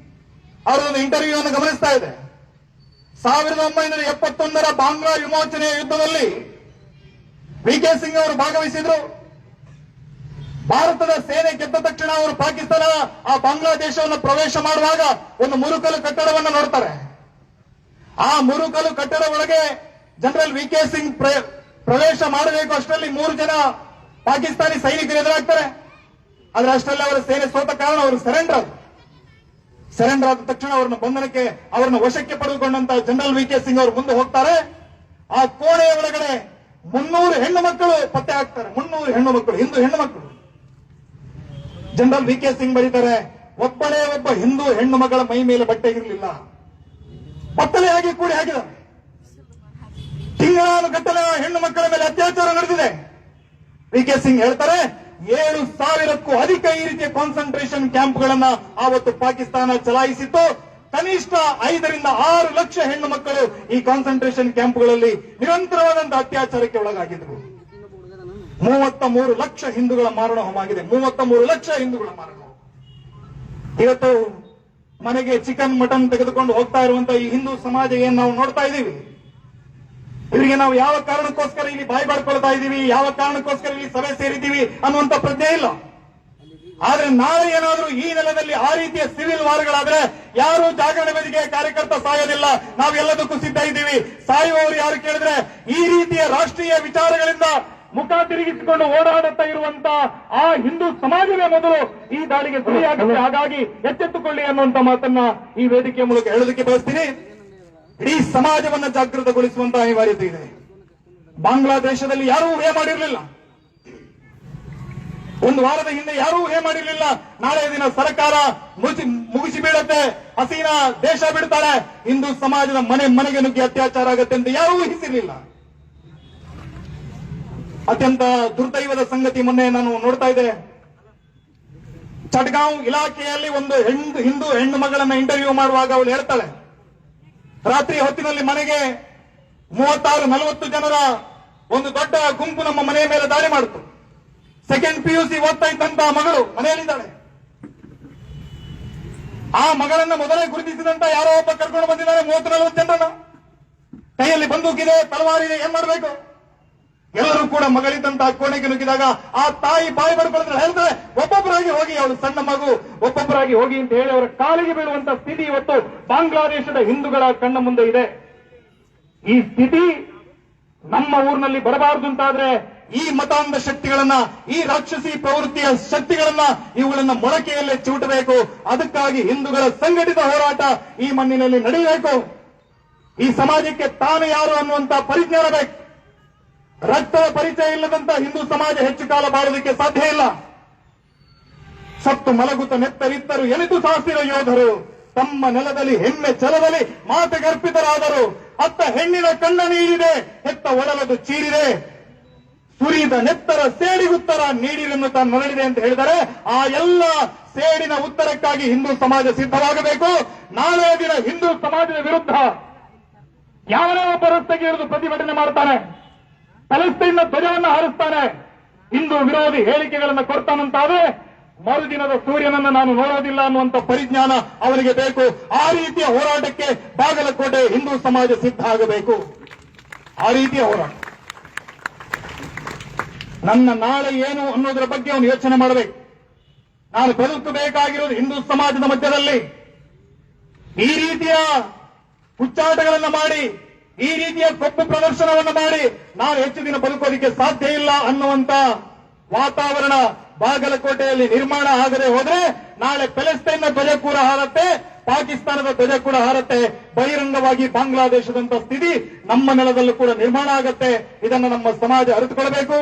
A: ಅವರೊಂದು ಇಂಟರ್ವ್ಯೂ ಅನ್ನು ಗಮನಿಸ್ತಾ ಇದೆ. ಸಾವಿರದ ಒಂಬೈನೂರ ಎಪ್ಪತ್ತೊಂದರ ಬಾಂಗ್ಲಾ ವಿಮೋಚನೆಯ ಯುದ್ಧದಲ್ಲಿ ವಿ ಕೆ ಸಿಂಗ್ ಅವರು ಭಾಗವಹಿಸಿದ್ರು. ಭಾರತದ ಸೇನೆ ಗೆದ್ದ ತಕ್ಷಣ ಅವರು ಪಾಕಿಸ್ತಾನ, ಆ ಬಾಂಗ್ಲಾದೇಶವನ್ನು ಪ್ರವೇಶ ಮಾಡುವಾಗ ಒಂದು ಮುರುಕಲು ಕಟ್ಟಡವನ್ನು ನೋಡ್ತಾರೆ. ಆ ಮುರುಕಲು ಕಟ್ಟಡ ಒಳಗೆ ಜನರಲ್ ವಿ ಕೆ ಸಿಂಗ್ ಪ್ರ- ಪ್ರವೇಶ ಮಾಡಬೇಕು. ಅಷ್ಟರಲ್ಲಿ ಮೂರು ಜನ ಪಾಕಿಸ್ತಾನಿ ಸೈನಿಕರು ಎದುರಾಗ್ತಾರೆ. ಆದ್ರೆ ಅಷ್ಟರಲ್ಲಿ ಅವರ ಸೇನೆ ಸೋತ ಕಾರಣ ಅವರು ಸರೆಂಡರ್ ಆದ್ರು. ಸರೆಂಡರ್ ಆದ ತಕ್ಷಣ ಅವರನ್ನ ಬಂಧನಕ್ಕೆ, ಅವರನ್ನ ವಶಕ್ಕೆ ಪಡೆದುಕೊಂಡಂತ ಜನರಲ್ ವಿ ಕೆ ಸಿಂಗ್ ಅವರು ಮುಂದೆ ಹೋಗ್ತಾರೆ. ಆ ಕೋಣೆಯ ಒಳಗಡೆ ಮುನ್ನೂರು ಹೆಣ್ಣು ಮಕ್ಕಳು ಪತ್ತೆ ಆಗ್ತಾರೆ ಮುನ್ನೂರು ಹೆಣ್ಣು ಮಕ್ಕಳು, ಹಿಂದೂ ಹೆಣ್ಣು ಮಕ್ಕಳು. ಜನರಲ್ ವಿ ಕೆ ಸಿಂಗ್ ಬರೀತಾರೆ ಒಬ್ಬನೇ ಒಬ್ಬ ಹಿಂದೂ ಹೆಣ್ಣು ಮಗಳ ಮೈ ಮೇಲೆ ಬಟ್ಟೆ ಇರಲಿಲ್ಲ. ಪತ್ತಲೆಯಾಗಿ ಕೂಡಿ ಹಾಕಿದ್ದಾರೆ. ತಿಂಗಳಾನು ಗಟ್ಟಲೆ ಹೆಣ್ಣು ಮಕ್ಕಳ ಮೇಲೆ ಅತ್ಯಾಚಾರ ನಡೆದಿದೆ. ವಿ ಕೆ ಸಿಂಗ್ ಹೇಳ್ತಾರೆ, ಏಳು ಸಾವಿರಕ್ಕೂ ಅಧಿಕ ಈ ರೀತಿಯ ಕಾನ್ಸಂಟ್ರೇಷನ್ ಕ್ಯಾಂಪ್ಗಳನ್ನ ಆವತ್ತು ಪಾಕಿಸ್ತಾನ ಚಲಾಯಿಸಿತ್ತು. ಕನಿಷ್ಠ ಐದರಿಂದ ಆರು ಲಕ್ಷ ಹೆಣ್ಣು ಮಕ್ಕಳು ಈ ಕಾನ್ಸಂಟ್ರೇಷನ್ ಕ್ಯಾಂಪ್ಗಳಲ್ಲಿ ನಿರಂತರವಾದಂತಹ ಅತ್ಯಾಚಾರಕ್ಕೆ ಒಳಗಾಗಿದ್ರು ಮೂವತ್ತ ಮೂರು ಲಕ್ಷ ಹಿಂದೂಗಳ ಮಾರಣ ಹೋಮಾಗಿದೆ. ಮೂವತ್ತ ಮೂರು ಲಕ್ಷ ಹಿಂದೂಗಳ ಮಾರಣ. ಇವತ್ತು ಮನೆಗೆ ಚಿಕನ್ ಮಟನ್ ತೆಗೆದುಕೊಂಡು ಹೋಗ್ತಾ ಇರುವಂತಹ ಈ ಹಿಂದೂ ಸಮಾಜ ಏನ್ ನಾವು ನೋಡ್ತಾ ಇದ್ದೀವಿ? ಇವರಿಗೆ ನಾವು ಯಾವ ಕಾರಣಕ್ಕೋಸ್ಕರ ಇಲ್ಲಿ ಬಾಯಿ ಬಾಡ್ಕೊಳ್ತಾ ಇದ್ದೀವಿ? ಯಾವ ಕಾರಣಕ್ಕೋಸ್ಕರ ಇಲ್ಲಿ ಸಭೆ ಸೇರಿದ್ದೀವಿ ಅನ್ನುವಂತ ಪ್ರಜ್ಞೆ ಇಲ್ಲ. ಆದ್ರೆ ನಾಳೆ ಏನಾದ್ರೂ ಈ ನೆಲದಲ್ಲಿ ಆ ರೀತಿಯ ಸಿವಿಲ್ ವಾರ್ಗಳಾದ್ರೆ ಯಾರು ಜಾಗರಣೆ ವೇದಿಕೆಯ ಕಾರ್ಯಕರ್ತ ಸಾಯೋದಿಲ್ಲ. ನಾವೆಲ್ಲದಕ್ಕೂ ಸಿದ್ಧ ಇದ್ದೀವಿ. ಸಾಯುವವರು ಯಾರು ಕೇಳಿದ್ರೆ ಈ ರೀತಿಯ ರಾಷ್ಟ್ರೀಯ ವಿಚಾರಗಳಿಂದ ಮುಖ ತಿರುಗಿಸಿಕೊಂಡು ಓಡಾಡುತ್ತಾ ಇರುವಂತ ಆ ಹಿಂದೂ ಸಮಾಜವೇ ಮೊದಲು ಈ ದಾಳಿಗೆ ಸರಿಯಾಗುತ್ತೆ ಹಾಗಾಗಿ ಎಚ್ಚೆತ್ತುಕೊಳ್ಳಿ ಅನ್ನುವಂತ ಮಾತನ್ನ ಈ ವೇದಿಕೆಯ ಮೂಲಕ ಹೇಳೋದಕ್ಕೆ ಬಯಸ್ತೀನಿ. ಇಡೀ ಸಮಾಜವನ್ನ ಜಾಗೃತಗೊಳಿಸುವಂತಹ ಅನಿವಾರ್ಯತೆ ಇದೆ. ಬಾಂಗ್ಲಾದೇಶದಲ್ಲಿ ಯಾರೂ ಊಹೆ ಮಾಡಿರಲಿಲ್ಲ. ಒಂದು ವಾರದ ಹಿಂದೆ ಯಾರೂ ಊಹೆ ಮಾಡಿರಲಿಲ್ಲ. ನಾಳೆ ದಿನ ಸರ್ಕಾರ ಮುಗಿಸಿ ಮುಗಿಸಿ ಬೀಳುತ್ತೆ. ಹಸೀನಾ ದೇಶ ಬಿಡ್ತಾಳೆ. ಹಿಂದೂ ಸಮಾಜದ ಮನೆ ಮನೆಗೆ ನುಗ್ಗಿ ಅತ್ಯಾಚಾರ ಆಗುತ್ತೆ ಅಂತ ಯಾರೂ ಊಹಿಸಿರ್ಲಿಲ್ಲ. ಅತ್ಯಂತ ದುರ್ದೈವದ ಸಂಗತಿ ಮೊನ್ನೆ ನಾನು ನೋಡ್ತಾ ಇದ್ದೆ ಚಟ್ಗಾಂವ್ ಇಲಾಖೆಯಲ್ಲಿ ಒಂದು ಹೆಣ್ಣು, ಹಿಂದೂ ಹೆಣ್ಣು ಮಗಳನ್ನ ಇಂಟರ್ವ್ಯೂ ಮಾಡುವಾಗ ಅವಳು ಹೇಳ್ತಾಳೆ. ರಾತ್ರಿ ಹೊತ್ತಿನಲ್ಲಿ ಮನೆಗೆ ಮೂವತ್ತಾರು, ನಲವತ್ತು ಜನರ ಒಂದು ದೊಡ್ಡ ಗುಂಪು ನಮ್ಮ ಮನೆಯ ಮೇಲೆ ದಾಳಿ ಮಾಡಿತು. ಸೆಕೆಂಡ್ ಪಿ ಯು ಸಿ ಓದ್ತಾ ಇದ್ದಂತಹ ಮಗಳು ಮನೆಯಲ್ಲಿದ್ದಾಳೆ ಆ ಮಗಳನ್ನ ಮೊದಲೇ ಗುರುತಿಸಿದಂತ ಯಾರೋ ಒಬ್ಬ ಕರ್ಕೊಂಡು ಬಂದಿದ್ದಾರೆ, ಮೂವತ್ತು, ನಲವತ್ತು ಜನರನ್ನ. ಕೈಯಲ್ಲಿ ಬಂದೂಕಿದೆ, ತಲವಾರಿದೆ, ಏನ್ ಮಾಡ್ಬೇಕು? ಎಲ್ಲರೂ ಕೂಡ ಮಗಳಿದ್ದಂತಹ ಕೋಣೆಗೆ ನುಗ್ಗಿದಾಗ ಆ ತಾಯಿ ಬಾಯಿ ಬಡ್ಕೊಳ್ತಾರೆ ಹೇಳ್ತಾರೆ ಒಬ್ಬೊಬ್ಬರಾಗಿ ಹೋಗಿ ಅವಳು ಸಣ್ಣ ಮಗು, ಒಬ್ಬೊಬ್ಬರಾಗಿ ಹೋಗಿ ಅಂತ ಹೇಳಿ ಅವರ ಕಾಲಿಗೆ ಬೀಳುವಂತ ಸ್ಥಿತಿ ಇವತ್ತು ಬಾಂಗ್ಲಾದೇಶದ ಹಿಂದೂಗಳ ಕಣ್ಣ ಮುಂದೆ ಇದೆ. ಈ ಸ್ಥಿತಿ ನಮ್ಮ ಊರಿನಲ್ಲಿ ಬರಬಾರದು ಅಂತಾದ್ರೆ ಈ ಮತಾಂಧ ಶಕ್ತಿಗಳನ್ನ, ಈ ರಾಕ್ಷಸಿ ಪ್ರವೃತ್ತಿಯ ಶಕ್ತಿಗಳನ್ನ ಇವುಗಳನ್ನ ಮೊಳಕೆಯಲ್ಲೇ ಚೂಟಬೇಕು. ಅದಕ್ಕಾಗಿ ಹಿಂದೂಗಳ ಸಂಘಟಿತ ಹೋರಾಟ ಈ ಮಣ್ಣಿನಲ್ಲಿ ನಡೆಯಬೇಕು. ಈ ಸಮಾಜಕ್ಕೆ ತಾನು ಯಾರು ಅನ್ನುವಂತ ಪರಿಜ್ಞಾನ ಬೇಕು. ರಕ್ತದ ಪರಿಚಯ ಇಲ್ಲದಂತ ಹಿಂದೂ ಸಮಾಜ ಹೆಚ್ಚು ಕಾಲ ಬಾಳುವುದಕ್ಕೆ ಸಾಧ್ಯ ಇಲ್ಲ. ಸತ್ತು ಮಲಗುತ್ತ ನೆತ್ತರಿತ್ತರು ಎನಿತು ಸಾಸಿರ ಯೋಧರು. ತಮ್ಮ ನೆಲದಲ್ಲಿ, ಹೆಮ್ಮೆ ಛಲದಲ್ಲಿ ಮಾತೆಗರ್ಪಿತರಾದರು ಅತ್ತ ಹೆಣ್ಣಿನ ಕಣ್ಣ ನೀರಿದೆ, ಹೆತ್ತ ಒಡಲದು ಚೀರಿದೆ. ಸುರಿದ ನೆತ್ತರ ಸೇಡಿಗುತ್ತರ ನೀಡಿರನ್ನು ತಾನು ಮರಳಿದೆ ಅಂತ ಹೇಳಿದರೆ, ಆ ಎಲ್ಲ ಸೇಡಿನ ಉತ್ತರಕ್ಕಾಗಿ ಹಿಂದೂ ಸಮಾಜ ಸಿದ್ಧವಾಗಬೇಕು. ನಾಳೆ ದಿನ ಹಿಂದೂ ಸಮಾಜದ ವಿರುದ್ಧ ಯಾರೋ ಒಬ್ಬ ರಸ್ತೆಗೆ ಇರಿದು ಪ್ರತಿಭಟನೆ ಮಾಡ್ತಾನೆ. ಪ್ಯಾಲೆಸ್ತೈನ್ನ ಧ್ವಜವನ್ನು ಹಾರಿಸ್ತಾನೆ. ಹಿಂದೂ ವಿರೋಧಿ ಹೇಳಿಕೆಗಳನ್ನು ಕೊಡ್ತಾನಂತಾದ್ರೆ ಮರುದಿನದ ಸೂರ್ಯನನ್ನು ನಾನು ನೋಡೋದಿಲ್ಲ ಅನ್ನುವಂತ ಪರಿಜ್ಞಾನ ಅವರಿಗೆ ಬೇಕು. ಆ ರೀತಿಯ ಹೋರಾಟಕ್ಕೆ ಬಾಗಲಕೋಟೆ ಹಿಂದೂ ಸಮಾಜ ಸಿದ್ಧ ಆಗಬೇಕು. ಆ ರೀತಿಯ ಹೋರಾಟ. ನನ್ನ ನಾಳೆ ಏನು ಅನ್ನೋದರ ಬಗ್ಗೆ ಅವನು ಯೋಚನೆ ಮಾಡಬೇಕು. ನಾನು ಬದುಕಬೇಕಾಗಿರೋದು ಹಿಂದೂ ಸಮಾಜದ ಮಧ್ಯದಲ್ಲಿ. ಈ ರೀತಿಯ ಹುಚ್ಚಾಟಗಳನ್ನು ಮಾಡಿ ಈ ರೀತಿಯ ತಪ್ಪು ಪ್ರದರ್ಶನವನ್ನು ಮಾಡಿ ನಾನು ಹೆಚ್ಚು ದಿನ ಬದುಕೋದಿಕ್ಕೆ ಸಾಧ್ಯ ಇಲ್ಲ ಅನ್ನುವಂತ ವಾತಾವರಣ ಬಾಗಲಕೋಟೆಯಲ್ಲಿ ನಿರ್ಮಾಣ ಆಗದೆ ಹೋದ್ರೆ ನಾಳೆ ಪ್ಯಾಲೆಸ್ತೈನ್ನ ಧ್ವಜ ಕೂಡ ಹಾರತ್ತೆ ಪಾಕಿಸ್ತಾನದ ಧ್ವಜ ಕೂಡ ಹಾರತ್ತೆ ಬಹಿರಂಗವಾಗಿ ಬಾಂಗ್ಲಾದೇಶದಂತ ಸ್ಥಿತಿ ನಮ್ಮ ನೆಲದಲ್ಲೂ ಕೂಡ ನಿರ್ಮಾಣ ಆಗತ್ತೆ. ಇದನ್ನು ನಮ್ಮ ಸಮಾಜ ಅರಿತುಕೊಳ್ಬೇಕು.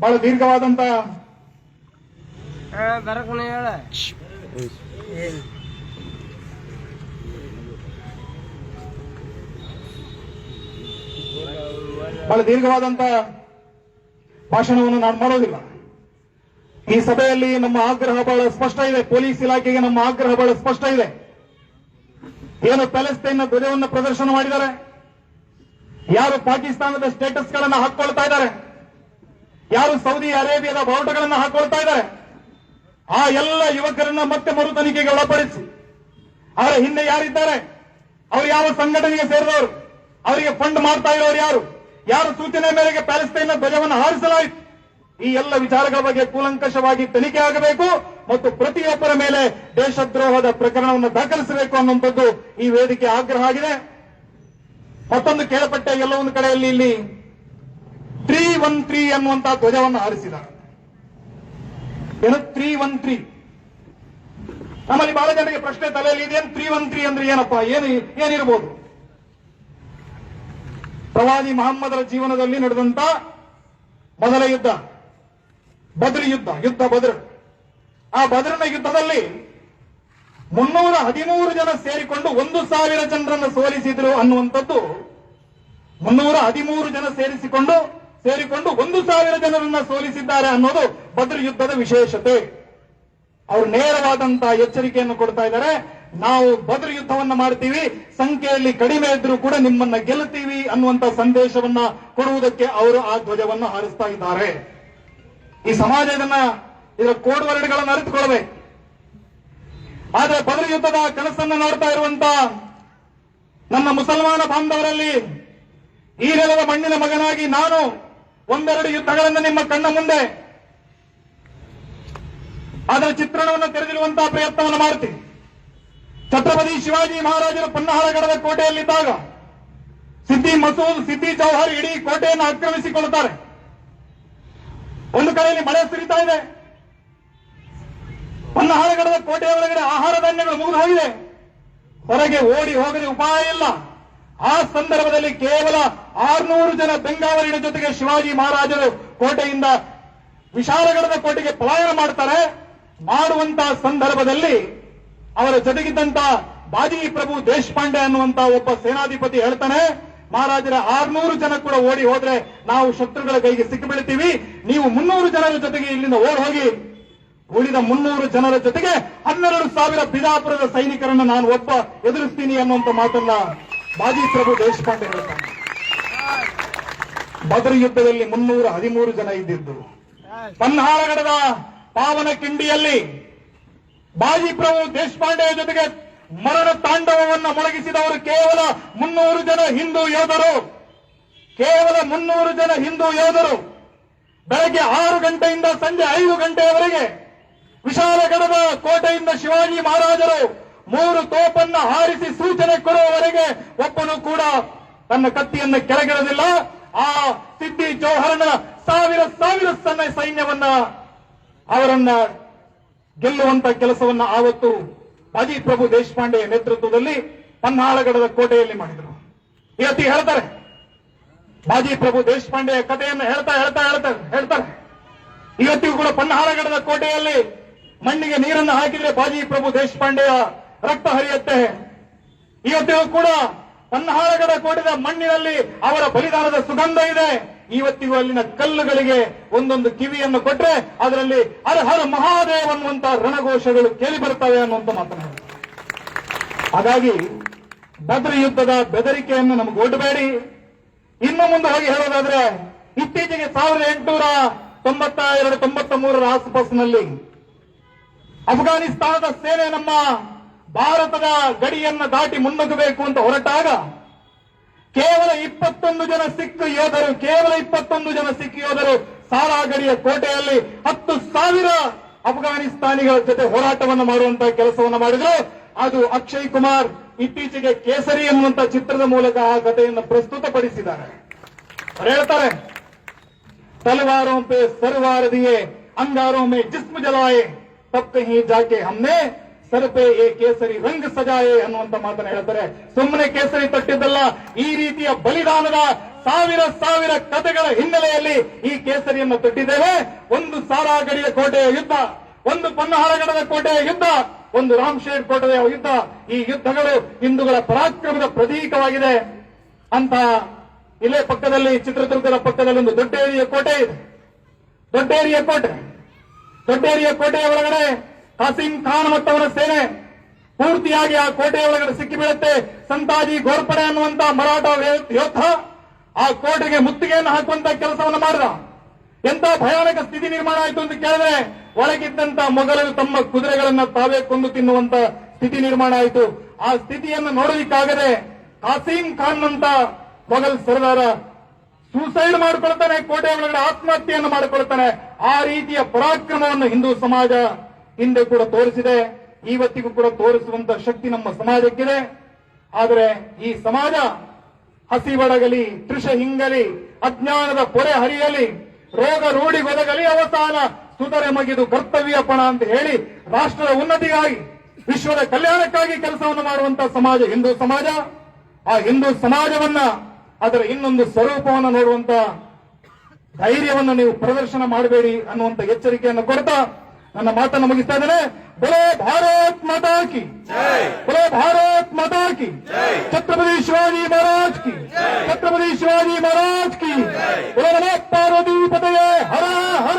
A: ಬಹಳ ದೀರ್ಘವಾದಂತ ಬಹಳ ದೀರ್ಘವಾದಂತ ಭಾಷಣವನ್ನು ನಾನು ಮಾಡೋದಿಲ್ಲ. ಈ ಸಭೆಯಲ್ಲಿ ನಮ್ಮ ಆಗ್ರಹ ಬಹಳ ಸ್ಪಷ್ಟ ಇದೆ. ಪೊಲೀಸ್ ಇಲಾಖೆಗೆ ನಮ್ಮ ಆಗ್ರಹ ಬಹಳ ಸ್ಪಷ್ಟ ಇದೆ. ಏನು ಪ್ಯಾಲೆಸ್ತೈನ್ನ ಧ್ವಜವನ್ನು ಪ್ರದರ್ಶನ ಮಾಡಿದ್ದಾರೆ? ಯಾರು ಪಾಕಿಸ್ತಾನದ ಸ್ಟೇಟಸ್ ಗಳನ್ನ ಹಾಕೊಳ್ತಾ ಇದ್ದಾರೆ? ಯಾರು ಸೌದಿ ಅರೇಬಿಯಾದ ಬಾವುಟಗಳನ್ನು ಹಾಕೊಳ್ತಾ ಇದ್ದಾರೆ? ಆ ಎಲ್ಲ ಯುವಕರನ್ನ ಮತ್ತೆ ಮರು ತನಿಖೆಗೆ ಒಳಪಡಿಸಿ. ಅವರ ಹಿಂದೆ ಯಾರಿದ್ದಾರೆ? ಅವರು ಯಾವ ಸಂಘಟನೆಗೆ ಸೇರಿದವರು? ಅವರಿಗೆ ಫಂಡ್ ಮಾಡ್ತಾ ಇರೋರು ಯಾರು? ಯಾರ ಸೂಚನೆ ಮೇರೆಗೆ ಪ್ಯಾಲೆಸ್ತೈನ್ನ ಧ್ವಜವನ್ನು ಹಾರಿಸಲಾಯಿತು? ಈ ಎಲ್ಲ ವಿಚಾರಗಳ ಬಗ್ಗೆ ಕೂಲಂಕಷವಾಗಿ ತನಿಖೆ ಆಗಬೇಕು ಮತ್ತು ಪ್ರತಿಯೊಬ್ಬರ ಮೇಲೆ ದೇಶದ್ರೋಹದ ಪ್ರಕರಣವನ್ನು ದಾಖಲಿಸಬೇಕು ಅನ್ನುವಂಥದ್ದು ಈ ವೇದಿಕೆ ಆಗ್ರಹ ಆಗಿದೆ. ಮತ್ತೊಂದು ಕೇಳಪಟ್ಟೆ ಎಲ್ಲ ಒಂದು ಕಡೆಯಲ್ಲಿ ಇಲ್ಲಿ ತ್ರೀ ಒನ್ ತ್ರೀ ಅನ್ನುವಂತಹ ಧ್ವಜವನ್ನು ಹಾರಿಸಿದ ಏನು? Three one three. ನಮ್ಮಲ್ಲಿ ಬಹಳ ಜನರಿಗೆ ಪ್ರಶ್ನೆ ತಲೆಯಲ್ಲಿ ಇದೇನು ತ್ರೀ ಒನ್ ತ್ರೀ ಅಂದ್ರೆ ಏನಪ್ಪ? ಏನು, ಏನಿರ್ಬೋದು? ಪ್ರವಾದಿ ಮಹಮ್ಮದರ ಜೀವನದಲ್ಲಿ ನಡೆದಂತ ಮೊದಲ ಯುದ್ಧ, ಬದ್ರಿ ಯುದ್ಧ ಯುದ್ಧ ಬದ್ರ. ಆ ಬದ್ರನ ಯುದ್ಧದಲ್ಲಿ ಮುನ್ನೂರ ಹದಿಮೂರು ಜನ ಸೇರಿಕೊಂಡು ಒಂದು ಸಾವಿರ ಜನರನ್ನು ಸೋಲಿಸಿದ್ರು ಅನ್ನುವಂಥದ್ದು ಮುನ್ನೂರ ಹದಿಮೂರು ಜನ ಸೇರಿಸಿಕೊಂಡು, ಸೇರಿಕೊಂಡು ಒಂದು ಸಾವಿರ ಜನರನ್ನ ಸೋಲಿಸಿದ್ದಾರೆ ಅನ್ನೋದು ಬದ್ರ ಯುದ್ಧದ ವಿಶೇಷತೆ. ಅವರು ನೇರವಾದಂತಹ ಎಚ್ಚರಿಕೆಯನ್ನು ಕೊಡ್ತಾ ಇದ್ದಾರೆ. ನಾವು ಬದ್ರ ಯುದ್ಧವನ್ನ ಮಾಡ್ತೀವಿ. ಸಂಖ್ಯೆಯಲ್ಲಿ ಕಡಿಮೆ ಇದ್ರೂ ಕೂಡ ನಿಮ್ಮನ್ನ ಗೆಲ್ಲುತ್ತೀವಿ ಅನ್ನುವಂತ ಸಂದೇಶವನ್ನ ಕೊಡುವುದಕ್ಕೆ ಅವರು ಆ ಧ್ವಜವನ್ನ ಹಾರಿಸ್ತಾ ಇದ್ದಾರೆ. ಈ ಸಮಾಜ ಇದನ್ನ ಇದರ ಕೋಡ್ ವರ್ಡ್ಗಳನ್ನು ಅರಿತುಕೊಳ್ಬೇಕು ಆದ್ರೆ ಬದ್ರ ಯುದ್ಧದ ಕನಸನ್ನ ನೋಡ್ತಾ ಇರುವಂತ ನನ್ನ ಮುಸಲ್ಮಾನ ಬಾಂಧವರಲ್ಲಿ ಈ ನೆಲದ ಮಣ್ಣಿನ ಮಗನಾಗಿ ನಾನು ಒಂದೆರಡು ಯುದ್ಧಗಳನ್ನು ನಿಮ್ಮ ಕಣ್ಣ ಮುಂದೆ ಅದರ ಚಿತ್ರಣವನ್ನು ತೆರೆದಿರುವಂತಹ ಪ್ರಯತ್ನವನ್ನು ಮಾಡ್ತೀನಿ. ಛತ್ರಪತಿ ಶಿವಾಜಿ ಮಹಾರಾಜರು ಪನ್ನಹಳಗಡದ ಕೋಟೆಯಲ್ಲಿದ್ದಾಗ ಸಿದ್ದಿ ಮಸೂದ್, ಸಿದ್ದಿ ಜೌಹರ್ ಇಡೀ ಕೋಟೆಯನ್ನು ಆಕ್ರಮಿಸಿಕೊಳ್ಳುತ್ತಾರೆ. ಒಂದು ಕಡೆಯಲ್ಲಿ ಮಳೆ ಸುರಿತಾ ಇದೆ. ಪನ್ನಹಾಳಗಡದ ಕೋಟೆಯ ಒಳಗಡೆ ಆಹಾರ ಧಾನ್ಯಗಳು ಮುಗಿದು ಹೊರಗೆ ಓಡಿ ಹೋಗದೆ ಉಪಾಯ ಇಲ್ಲ. ಆ ಸಂದರ್ಭದಲ್ಲಿ ಕೇವಲ ಆರ್ನೂರು ಜನ ಬೆಂಗಾವಲಿನ ಜೊತೆಗೆ ಶಿವಾಜಿ ಮಹಾರಾಜರು ಕೋಟೆಯಿಂದ ವಿಶಾಲಗಡದ ಕೋಟೆಗೆ ಪಲಾಯನ ಮಾಡ್ತಾರೆ. ಮಾಡುವಂತಹ ಸಂದರ್ಭದಲ್ಲಿ ಅವರ ಜೊತೆಗಿದ್ದಂತ ಬಾಜಿ ಪ್ರಭು ದೇಶಪಾಂಡೆ ಅನ್ನುವಂತ ಒಬ್ಬ ಸೇನಾಧಿಪತಿ ಹೇಳ್ತಾನೆ ಮಹಾರಾಜರ ಆರ್ನೂರು ಜನ ಕೂಡ ಓಡಿ ಹೋದ್ರೆ ನಾವು ಶತ್ರುಗಳ ಕೈಗೆ ಸಿಕ್ಕಿಬಿಡ್ತೀವಿ. ನೀವು ಮುನ್ನೂರು ಜನರ ಜೊತೆಗೆ ಇಲ್ಲಿಂದ ಓಡ್ ಹೋಗಿ ಉಳಿದ ಮುನ್ನೂರು ಜನರ ಜೊತೆಗೆ ಹನ್ನೆರಡು ಸಾವಿರ ಬಿಜಾಪುರದ ಸೈನಿಕರನ್ನು ನಾನು ಒಬ್ಬ ಎದುರಿಸ್ತೀನಿ ಅನ್ನುವಂತ ಮಾತನ್ನ ಬಾಜಿ ಪ್ರಭು ದೇಶಪಾಂಡೆ ಹೇಳ್ತಾನೆ. ಬದ್ರ ಯುದ್ಧದಲ್ಲಿ ಮುನ್ನೂರ ಹದಿಮೂರು ಜನ ಇದ್ದಿದ್ದು. ಪನ್ಹಾರಗಡದ ಪಾವನ ಕಿಂಡಿಯಲ್ಲಿ ಬಾಜಿ ಪ್ರಭು ದೇಶಪಾಂಡೆಯ ಜೊತೆಗೆ ಮರಣ ತಾಂಡವವನ್ನು ಮೊಳಗಿಸಿದವರು ಕೇವಲ ಮುನ್ನೂರು ಜನ ಹಿಂದೂ ಯೋಧರು. ಕೇವಲ ಮುನ್ನೂರು ಜನ ಹಿಂದೂ ಯೋಧರು. ಬೆಳಗ್ಗೆ ಆರು ಗಂಟೆಯಿಂದ ಸಂಜೆ ಐದು ಗಂಟೆಯವರೆಗೆ ವಿಶಾಲಗಡದ ಕೋಟೆಯಿಂದ ಶಿವಾಜಿ ಮಹಾರಾಜರು ಮೂರು ತೋಪನ್ನ ಹಾರಿಸಿ ಸೂಚನೆ ಕೊಡುವವರೆಗೆ ಒಬ್ಬನು ಕೂಡ ತನ್ನ ಕತ್ತಿಯನ್ನು ಕೆಳಗಿಡಲಿಲ್ಲ ಆ ಸಿದ್ದಿ ಜೋಹರನ ಸಾವಿರ ಸಾವಿರ ಸಣ್ಣ ಸೈನ್ಯವನ್ನ ಅವರನ್ನ ಗೆಲ್ಲುವಂತ ಕೆಲಸವನ್ನ ಆವತ್ತು ಬಾಜಿ ಪ್ರಭು ದೇಶಪಾಂಡೆಯ ನೇತೃತ್ವದಲ್ಲಿ ಪನ್ನಾಳಗಡದ ಕೋಟೆಯಲ್ಲಿ ಮಾಡಿದರು. ಇವತ್ತಿ ಹೇಳ್ತಾರೆ. ಬಾಜಿ ಪ್ರಭು ದೇಶಪಾಂಡೆಯ ಕಥೆಯನ್ನು ಹೇಳ್ತಾ ಹೇಳ್ತಾ ಹೇಳ್ತಾ ಹೇಳ್ತಾರೆ. ಇವತ್ತಿಗೂ ಕೂಡ ಪನ್ನಾಳಗಡದ ಕೋಟೆಯಲ್ಲಿ ಮಣ್ಣಿಗೆ ನೀರನ್ನು ಹಾಕಿದ್ರೆ ಬಾಜಿ ಪ್ರಭು ದೇಶಪಾಂಡೆಯ ರಕ್ತ ಹರಿಯುತ್ತೆ. ಇವತ್ತಿಗೂ ಕೂಡ ಪನ್ನಾಳಗಡ ಕೋಟೆಯ ಮಣ್ಣಿನಲ್ಲಿ ಅವರ ಬಲಿದಾನದ ಸುಗಂಧ ಇದೆ. ಇವತ್ತಿಗೂ ಅಲ್ಲಿನ ಕಲ್ಲುಗಳಿಗೆ ಒಂದೊಂದು ಕಿವಿಯನ್ನು ಕೊಟ್ರೆ ಅದರಲ್ಲಿ ಹರ ಹರ ಮಹಾದೇವ್ ಅನ್ನುವಂತಹ ರಣಘೋಷಗಳು ಕೇಳಿ ಬರ್ತವೆ ಅನ್ನುವಂತ ಮಾತನಾಡ ಹಾಗಾಗಿ ಬದ್ರ ಯುದ್ಧದ ಬೆದರಿಕೆಯನ್ನು ನಮಗೆ ಒಡ್ಡಬೇಡಿ ಇನ್ನು ಮುಂದೆ ಹೋಗಿ ಹೇಳೋದಾದ್ರೆ ಇತ್ತೀಚೆಗೆ ಸಾವಿರದ ಎಂಟುನೂರ ತೊಂಬತ್ತ ಎರಡು ತೊಂಬತ್ತ ಮೂರರ ಆಸುಪಾಸಿನಲ್ಲಿ ಅಫ್ಘಾನಿಸ್ತಾನದ ಸೇನೆ ನಮ್ಮ ಭಾರತದ ಗಡಿಯನ್ನ ದಾಟಿ ಮುನ್ನುಗ್ಗಬೇಕು ಅಂತ ಹೊರಟಾಗ ಕೇವಲ ಇಪ್ಪತ್ತೊಂದು ಜನ ಸಿಖ್ ಯೋಧರು, ಕೇವಲ ಇಪ್ಪತ್ತೊಂದು ಜನ ಸಿಖ್ ಯೋಧರು ಸಾರಾಗಡಿಯ ಕೋಟೆಯಲ್ಲಿ ಹತ್ತು ಸಾವಿರ ಅಫ್ಘಾನಿಸ್ತಾನಿಗಳ ಜೊತೆ ಹೋರಾಟವನ್ನು ಮಾಡುವಂತಹ ಕೆಲಸವನ್ನು ಮಾಡಿದ್ರು. ಅದು ಅಕ್ಷಯ್ ಕುಮಾರ್ ಇತ್ತೀಚೆಗೆ ಕೇಸರಿ ಎನ್ನುವಂತಹ ಚಿತ್ರದ ಮೂಲಕ ಆ ಕಥೆಯನ್ನು ಪ್ರಸ್ತುತಪಡಿಸಿದ್ದಾರೆ. ಹೇಳ್ತಾರೆ ತಲವಾರೋಂಪೆ ಸರ್ವಾರದಿಯೇ ಅಂಗಾರೋಮೆ ಜಿಸ್ಮ ಜಲಾಯೆ ತಪ್ಪ ಹೀ ಜಾಕೆ ಹಮ್ಮೆ ಸರಪೆ ಏ ಕೇಸರಿ ರಂಗ ಸಜಾಯೆ ಅನ್ನುವಂತ ಮಾತನ್ನ ಹೇಳ್ತಾರೆ. ಸುಮ್ಮನೆ ಕೇಸರಿ ತಟ್ಟಿದ್ದಲ್ಲ, ಈ ರೀತಿಯ ಬಲಿದಾನದ ಸಾವಿರ ಸಾವಿರ ಕಥೆಗಳ ಹಿನ್ನೆಲೆಯಲ್ಲಿ ಈ ಕೇಸರಿಯನ್ನು ತಟ್ಟಿದ್ದೇವೆ. ಒಂದು ಸಾರಾಗಡಿಯ ಕೋಟೆಯ ಯುದ್ಧ, ಒಂದು ಪನ್ನಹಾರಗಡದ ಕೋಟೆಯ ಯುದ್ಧ, ಒಂದು ರಾಮ್ ಕೋಟೆಯ ಯುದ್ಧ. ಈ ಯುದ್ಧಗಳು ಹಿಂದೂಗಳ ಪರಾಕ್ರಮದ ಪ್ರತೀಕವಾಗಿದೆ. ಅಂತ ಇಲ್ಲೇ ಪಕ್ಕದಲ್ಲಿ, ಚಿತ್ರದುರ್ಗದ ಪಕ್ಕದಲ್ಲಿ ಒಂದು ದೊಡ್ಡೇರಿಯ ಕೋಟೆ ಇದೆ. ದೊಡ್ಡೇರಿಯ ಕೋಟೆ, ದೊಡ್ಡೇರಿಯ ಕೋಟೆಯ ಒಳಗಡೆ ಕಾಸಿಂ ಖಾನ್ ಮತ್ತು ಅವರ ಸೇನೆ ಪೂರ್ತಿಯಾಗಿ ಆ ಕೋಟೆಯ ಒಳಗಡೆ ಸಿಕ್ಕಿಬೀಳುತ್ತೆ ಸಂತಾಜಿ ಗೋರ್ಪಡೆ ಅನ್ನುವಂತ ಮರಾಠ ಯೋಧ ಆ ಕೋಟೆಗೆ ಮುತ್ತಿಗೆಯನ್ನು ಹಾಕುವಂತ ಕೆಲಸವನ್ನು ಮಾಡಿದ. ಎಂತ ಭಯಾನಕ ಸ್ಥಿತಿ ನಿರ್ಮಾಣ ಆಯಿತು ಅಂತ ಕೇಳಿದ್ರೆ, ಒಳಗಿದ್ದಂತ ಮೊಘಲರು ತಮ್ಮ ಕುದುರೆಗಳನ್ನ ತಾವೇ ಕೊಂದು ತಿನ್ನುವಂತ ಸ್ಥಿತಿ ನಿರ್ಮಾಣ ಆಯಿತು. ಆ ಸ್ಥಿತಿಯನ್ನು ನೋಡಲಿಕ್ಕಾಗದೆ ಕಾಸಿಂ ಖಾನ್ ಅಂತ ಮೊಘಲ್ ಸರ್ದಾರ ಸೂಸೈಡ್ ಮಾಡಿಕೊಳ್ತಾನೆ ಕೋಟೆ ಒಳಗಡೆ ಆತ್ಮಹತ್ಯೆಯನ್ನು ಮಾಡಿಕೊಳ್ತಾನೆ. ಆ ರೀತಿಯ ಪರಾಕ್ರಮವನ್ನು ಹಿಂದೂ ಸಮಾಜ ಹಿಂದೆ ಕೂಡ ತೋರಿಸಿದೆ ಇವತ್ತಿಗೂ ಕೂಡ ತೋರಿಸುವಂತ ಶಕ್ತಿ ನಮ್ಮ ಸಮಾಜಕ್ಕಿದೆ. ಆದರೆ ಈ ಸಮಾಜ ಹಸಿವಡಗಲಿ ತ್ರಿಷ ಹಿಂಗಲಿ ಅಜ್ಞಾನದ ಪೊರೆ ಹರಿಯಲಿ, ರೋಗ ರೂಢಿಗೊದಗಲಿ ಅವಸಾನ ಸುಧರೆ ಮಗಿದು ಕರ್ತವ್ಯಪಣ ಅಂತ ಹೇಳಿ ರಾಷ್ಟ್ರದ ಉನ್ನತಿಗಾಗಿ, ವಿಶ್ವದ ಕಲ್ಯಾಣಕ್ಕಾಗಿ ಕೆಲಸವನ್ನು ಮಾಡುವಂತ ಸಮಾಜ ಹಿಂದೂ ಸಮಾಜ. ಆ ಹಿಂದೂ ಸಮಾಜವನ್ನ ಅದರ ಇನ್ನೊಂದು ಸ್ವರೂಪವನ್ನು ನೋಡುವಂತ ಧೈರ್ಯವನ್ನು ನೀವು ಪ್ರದರ್ಶನ ಮಾಡಬೇಡಿ ಅನ್ನುವಂತ ಎಚ್ಚರಿಕೆಯನ್ನು ಕೊಡ್ತಾ ನನ್ನ ಮಾತನ್ನು ಮುಗಿಸ್ತಾ ಇದ್ದೇನೆ. ಬಲೋ ಭಾರತ್ ಮಾತಾಕಿ ಬಲೋ ಭಾರತ್ ಮಾತಾಕಿ ಛತ್ರಪತಿ ಶಿವಾಜಿ ಮಹಾರಾಜ್ ಕಿ. ಛತ್ರಪತಿ ಶಿವಾಜಿ ಮಹಾರಾಜ್ ಕಿ. ಬಲೋ ಪಾರ್ವತಿ ಪತೆಯೇ. ಹರ ಹರ.